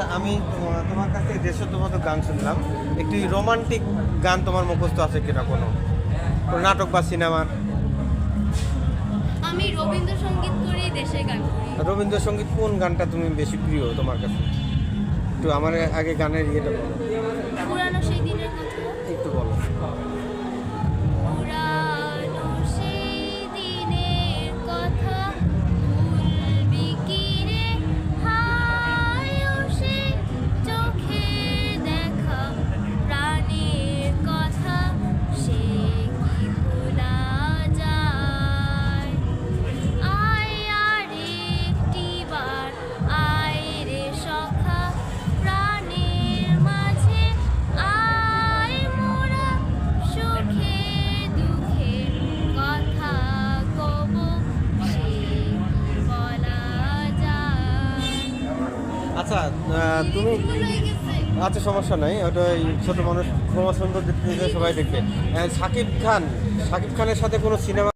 আমি তোমার- কাছে দেশাত্মবোধক গান শুনলাম। একটি রোমান্টিক গান তোমার মুখস্থ আছে কিনা কোনো নাটক বা সিনেমার আমি রবীন্দ্রসঙ্গীত করেই দেশে গান করি। রবীন্দ্রসঙ্গীত কোন গানটা তুমি বেশি প্রিয় তোমার কাছে? একটু আমার আগে গানের ইয়েটা বলো। পুরানো আচ্ছা তুমি আচ্ছা সমস্যা নাই, ওটা ওই ছোট মানুষ ক্ষমা সুন্দর সবাই দেখবে। সাকিব খান, সাকিব খানের সাথে কোনো সিনেমা